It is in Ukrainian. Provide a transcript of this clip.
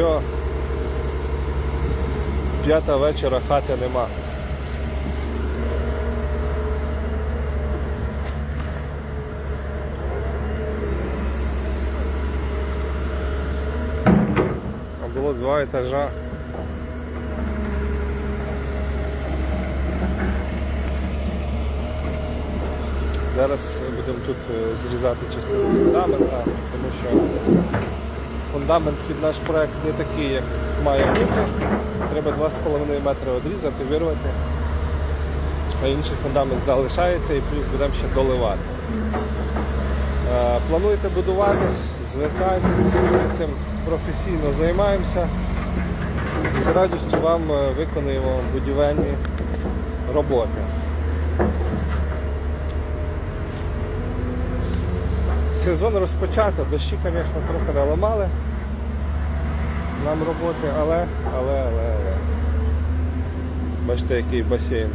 Все. П'ята вечора хати нема. А було два етажа. Зараз будемо тут е, зрізати частину фундамента, тому що фундамент під наш проект не такий, як має бути. Треба 2,5 метри одрізати, вирвати. А інший фундамент залишається і плюс будемо ще доливати. Е, Плануєте будуватись, звертайтесь, цим професійно займаємося. З радістю вам е, виконуємо будівельні роботи. Сезон розпочато, дощі, звісно, трохи наламали нам роботи, але, але, але, але. Бачите, який басейн